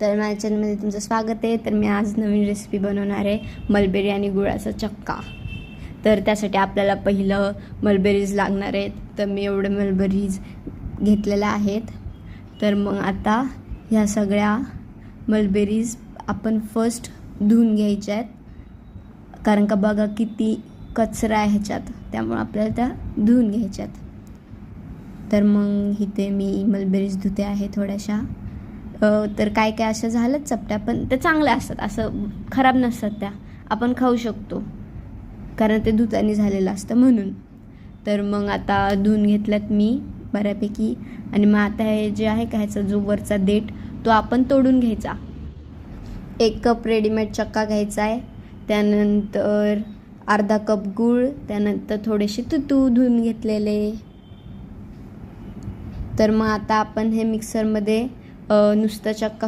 तर माझ्या चॅनलमध्ये तुमचं स्वागत आहे. तर मी आज नवीन रेसिपी बनवणार आहे. मलबेरी आणि गुळाचा चक्का. तर त्यासाठी आपल्याला पहिलं मलबेरीज लागणार आहेत. तर मी एवढे मलबेरीज घेतलेल्या आहेत. तर मग आता ह्या सगळ्या मलबेरीज आपण फर्स्ट धुवून घ्यायच्या आहेत. कारण का बघा किती कचरा आहे ह्याच्यात. त्यामुळे आपल्याला त्या धुवून घ्यायच्यात तर मग इथे मी मलबेरीज धुते आहे थोड्याशा. तर काय काय अशा झालंच चपट्या पण त्या चांगल्या असतात. असं खराब नसतात त्या. आपण खाऊ शकतो. कारण ते धुतानी झालेलं असतं म्हणून. तर मग आता धुवून घेतल्यात मी बऱ्यापैकी. आणि मग आता हे जे आहे का ह्याचा जो वरचा देठ तो आपण तोडून घ्यायचा. एक कप रेडीमेड चक्का घ्यायचा आहे. त्यानंतर अर्धा कप गूळ त्यानंतर थोडेसे तुतू धुवून घेतलेले. तर मग आता आपण हे मिक्सरमध्ये नुसतं चक्का